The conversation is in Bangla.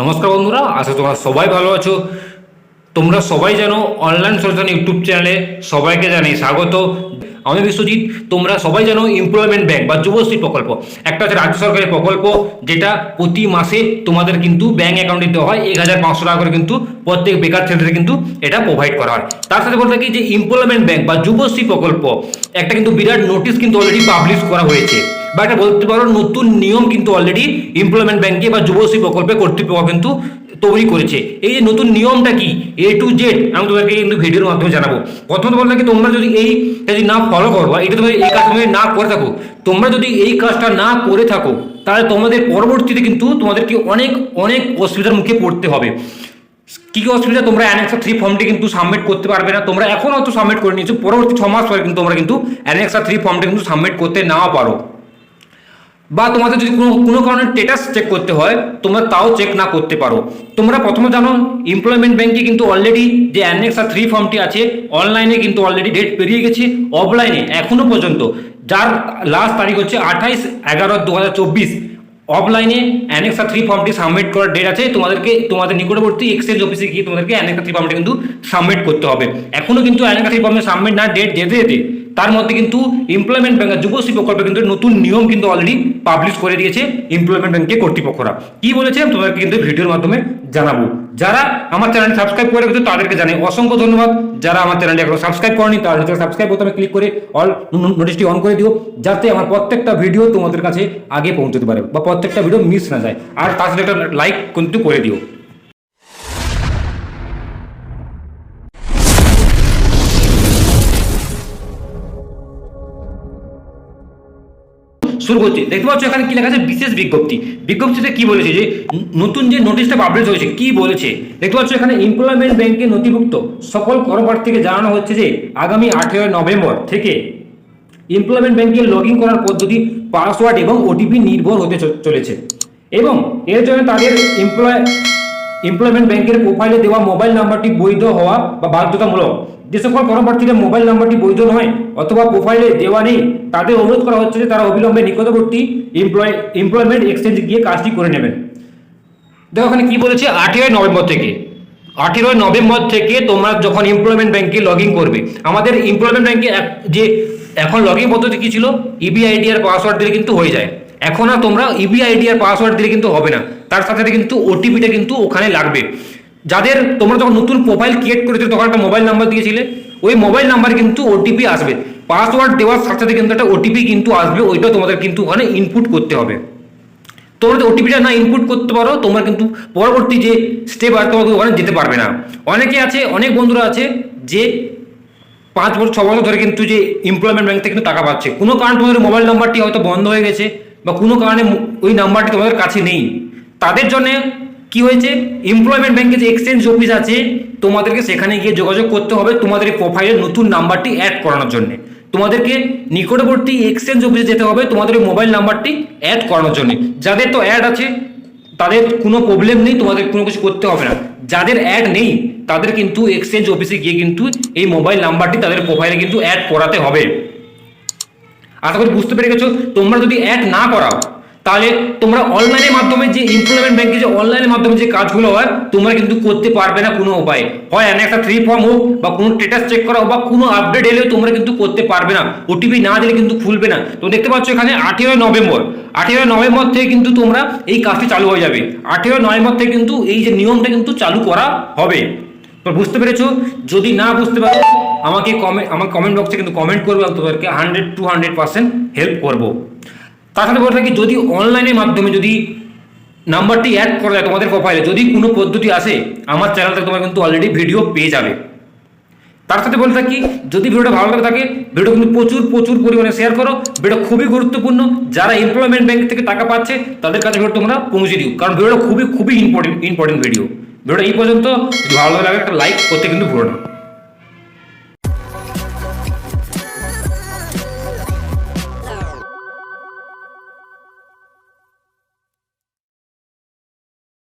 নমস্কার বন্ধুরা, আশা তোমরা সবাই ভালো আছো। তোমরা সবাই জানো অনলাইন সলিউশন ইউটিউব চ্যানেলে সবাইকে জানাই স্বাগত। আমি বিশ্বজিৎ, তোমরা সবাই জানো এমপ্লয়মেন্ট ব্যাংক বা যুবশ্রী প্রকল্প। একটা হচ্ছে রাজ্য সরকারের প্রকল্প, যেটা প্রতি মাসে তোমাদের কিন্তু ব্যাংক অ্যাকাউন্টে দেওয়া হয়, এক হাজার পাঁচশো টাকা করে কিন্তু প্রত্যেক বেকার ছেলেদের কিন্তু এটা প্রোভাইড করা হয়। তার সাথে বলতে কি যে এমপ্লয়মেন্ট ব্যাংক বা যুবশ্রী প্রকল্প, একটা কিন্তু বিরাট নোটিশ কিন্তু অলরেডি পাবলিশ করা হয়েছে। বা একটা বলতে পারো, নতুন নিয়ম কিন্তু অলরেডি এমপ্লয়মেন্ট ব্যাংকে বা যুবশ্রী প্রকল্পে কর্তৃপক্ষ কিন্তু তৈরি করেছে। এই যে নতুন নিয়মটা কি? এ টু জেড আমি তোমাদেরকে কিন্তু ভিডিওর মাধ্যমে জানাব। প্রথমত বললাম কি, তোমরা যদি এই যদি না ফলো করো, বা এটা তোমাদের এই কাজ তুমি না করে থাকো, তোমরা যদি এই কাজটা না করে থাকো, তাহলে তোমাদের পরবর্তীতে কিন্তু তোমাদেরকে অনেক অনেক অসুবিধার মুখে পড়তে হবে। কি কি অসুবিধা? তোমরা অ্যানেক্সা থ্রি ফর্মটি কিন্তু সাবমিট করতে পারবে না। তোমরা এখন হয়তো সাবমিট করে নিয়েছো, পরবর্তী ছ মাস পরে কিন্তু তোমরা কিন্তু অ্যানেক্সা থ্রি ফর্মটি কিন্তু সাবমিট করতে নাও পারো। বা তোমাদের যদি কোনো কোনো কারণে স্টেটাস চেক করতে হয়, তোমরা তাও চেক না করতে পারো। তোমরা প্রথমে জানো এমপ্লয়মেন্ট ব্যাংকে কিন্তু অলরেডি যে অ্যানেক্সা থ্রি ফর্মটি আছে অনলাইনে কিন্তু অলরেডি ডেট পেরিয়ে গেছে অফলাইনে এখনও পর্যন্ত। যার লাস্ট তারিখ হচ্ছে আঠাইশ এগারো দু হাজার চব্বিশ। অফলাইনে অ্যানেক্সা থ্রি ফর্মটি সাবমিট করার ডেট আছে। তোমাদেরকে, তোমাদের নিকটবর্তী এক্সচেঞ্জ অফিসে গিয়ে তোমাদেরকে অ্যানেক্সা থ্রি ফর্মটি কিন্তু সাবমিট করতে হবে। এখনও কিন্তু অ্যানেক্সা থ্রি ফর্মে সাবমিট না ডেট যেতে যেতে, তার মধ্যে কিন্তু এমপ্লয়মেন্ট ব্যাংক যুবশ্রী প্রকল্পে কিন্তু নতুন নিয়ম কিন্তু অলরেডি পাবলিশ করে দিয়েছে এমপ্লয়মেন্ট ব্যাংকের কর্তৃপক্ষরা। কি বলেছে তোমাদেরকে কিন্তু ভিডিওর মাধ্যমে জানাব। যারা আমার চ্যানেল সাবস্ক্রাইব করে রেখেছে, তাদেরকে জানাই অসংখ্য ধন্যবাদ। যারা আমার চ্যানেলটি এখনও সাবস্ক্রাইব করেনি, তারা সাবস্ক্রাইব বোতামে ক্লিক করে অল নোটিশটি অন করে দিও, যাতে আমার প্রত্যেকটা ভিডিও তোমাদের কাছে আগে পৌঁছতে পারে বা প্রত্যেকটা ভিডিও মিস না যায়। আর তার সাথে একটা লাইক কিন্তু করে দিও। শুরু করছি। দেখতে পাচ্ছ এখানে কি লেখা আছে? বিশেষ বিজ্ঞপ্তি। বিজ্ঞপ্তিতে কি বলেছে যে নতুন যে নোটিশটা পাবলিশ হয়েছে, কি বলেছে? দেখতে পাচ্ছ এখানে এমপ্লয়মেন্ট ব্যাংকে নথিভুক্ত। সকল কর্মপ্রার্থীকে জানানো হচ্ছে যে, আগামী আঠেরোই নভেম্বর থেকে এমপ্লয়মেন্ট ব্যাংকে লগ ইন করার পদ্ধতি পাসওয়ার্ড এবং ওটিপি নির্ভর হতে চলেছে। এবং এর জন্য তাদের এমপ্লয় এমপ্লয়মেন্ট ব্যাংকের প্রোফাইলে দেওয়া মোবাইল নাম্বারটি বৈধ হওয়া বা বাধ্যতামূলক। যে সকল কর্মপ্রার্থীদের মোবাইল নাম্বারটি বৈধ নয় অথবা প্রোফাইলে দেওয়া নেই, তাদের অনুরোধ করা হচ্ছে যে তারা অবিলম্বে নিকটবর্তী এমপ্লয় এমপ্লয়মেন্ট এক্সচেঞ্জে গিয়ে কাজটি করে নেবেন। দেখো ওখানে কি বলেছে? আঠেরোই নভেম্বর থেকে। আঠেরোই নভেম্বর থেকে তোমরা যখন এমপ্লয়মেন্ট ব্যাংকে লগ করবে, আমাদের এমপ্লয়মেন্ট ব্যাংকে যে এখন লগ ইন পদ্ধতি কি ছিল? E ইবিআইডি আর পাসওয়ার্ড দিলে কিন্তু হয়ে যায়। এখন আর তোমরা E ইবিআইডি আর পাসওয়ার্ড দিলে কিন্তু হবে না। তার সাথে সাথে কিন্তু ওটিপিটা কিন্তু ওখানে লাগবে। যাদের তোমরা যখন নতুন প্রোফাইল ক্রিয়েট করেছিলে তখন একটা মোবাইল নাম্বার দিয়েছিলে। ওই মোবাইল নাম্বারে কিন্তু ওটিপি আসবে। পাসওয়ার্ড দেওয়ার সাথে সাথে কিন্তু একটা ওটিপি কিন্তু আসবে। ওইটা তোমাদের কিন্তু ওখানে ইনপুট করতে হবে। তোমরা যদি ওটিপিটা না ইনপুট করতে পারো, তোমরা কিন্তু পরবর্তী যে স্টেপ আছে তোমাকে ওখানে যেতে পারবে না। অনেকে আছে, অনেক বন্ধুরা আছে যে পাঁচ বছর, ছ বছর ধরে কিন্তু যে এমপ্লয়মেন্ট ব্যাংক থেকে কিন্তু টাকা পাচ্ছে। কোনো কারণে তোমাদের মোবাইল নাম্বারটি হয়তো বন্ধ হয়ে গেছে বা কোনো কারণে ওই নাম্বারটি তোমাদের কাছে নেই। তাদের জন্য কি হয়েছে? এমপ্লয়মেন্ট ব্যাংকে যে এক্সচেঞ্জ অফিস আছে, তোমাদেরকে সেখানে গিয়ে যোগাযোগ করতে হবে তোমাদের এই প্রোফাইলের নতুন নাম্বারটি অ্যাড করানোর জন্য। তোমাদেরকে নিকটবর্তী এক্সচেঞ্জ অফিসে যেতে হবে তোমাদের মোবাইল নাম্বারটি অ্যাড করানোর জন্য। যাদের তো অ্যাড আছে তাদের কোনো প্রবলেম নেই, তোমাদের কোনো কিছু করতে হবে না। যাদের অ্যাড নেই, তাদের কিন্তু এক্সচেঞ্জ অফিসে গিয়ে কিন্তু এই মোবাইল নাম্বারটি তাদের প্রোফাইলে কিন্তু অ্যাড করাতে হবে। আশা করি বুঝতে পেরে গেছো? তোমরা যদি অ্যাড না করাও তাহলে তোমরা অনলাইনের মাধ্যমে যে এমপ্লয়মেন্ট ব্যাংকে যে অনলাইনের মাধ্যমে যে কাজগুলো হয়, তোমরা কিন্তু করতে পারবে না কোনো উপায়ে। হয় এনে একটা থ্রি ফর্ম হোক বা কোনো স্টেটাস চেক করা হোক বা কোনো আপডেট এলেও তোমরা কিন্তু করতে পারবে না। ওটিপি না দিলে কিন্তু খুলবে না। তো দেখতে পাচ্ছ এখানে আঠেরোই নভেম্বর। আঠেরোই নভেম্বর থেকে কিন্তু তোমরা এই কাজটি চালু হয়ে যাবে। আঠেরোই নভেম্বর থেকে কিন্তু এই যে নিয়মটা কিন্তু চালু করা হবে। বুঝতে পেরেছ? যদি না বুঝতে পারো, আমাকে কমেন্ট আমার কমেন্ট বক্সে কিন্তু কমেন্ট করবে তোমাদেরকে hundred to hundred percent help করব। সাথে বলে থাকি যদি অনলাইনের মাধ্যমে যদি নাম্বারটি অ্যাড করা যায় তোমাদের প্রোফাইলে যদি কোনো পদ্ধতি আসে, আমার চ্যানেল থেকে তোমরা কিন্তু অলরেডি ভিডিও পেয়ে যাবে। তার সাথে বলে থাকি, যদি ভিডিওটা ভালো লাগে থাকে ভিডিও কিন্তু প্রচুর প্রচুর পরিমাণে শেয়ার করো। ভিডিও খুবই গুরুত্বপূর্ণ। যারা এমপ্লয়মেন্ট ব্যাংক থেকে টাকা পাচ্ছে, তাদের কাছে ভিডিও তোমরা পৌঁছে দিও। কারণ ভিডিওটা খুবই খুবই ইম্পর্টেন্ট ইম্পর্টেন্ট ভিডিও ভিডিওটা এই পর্যন্ত ভালো লাগে একটা লাইক করতে কিন্তু ভুলো না।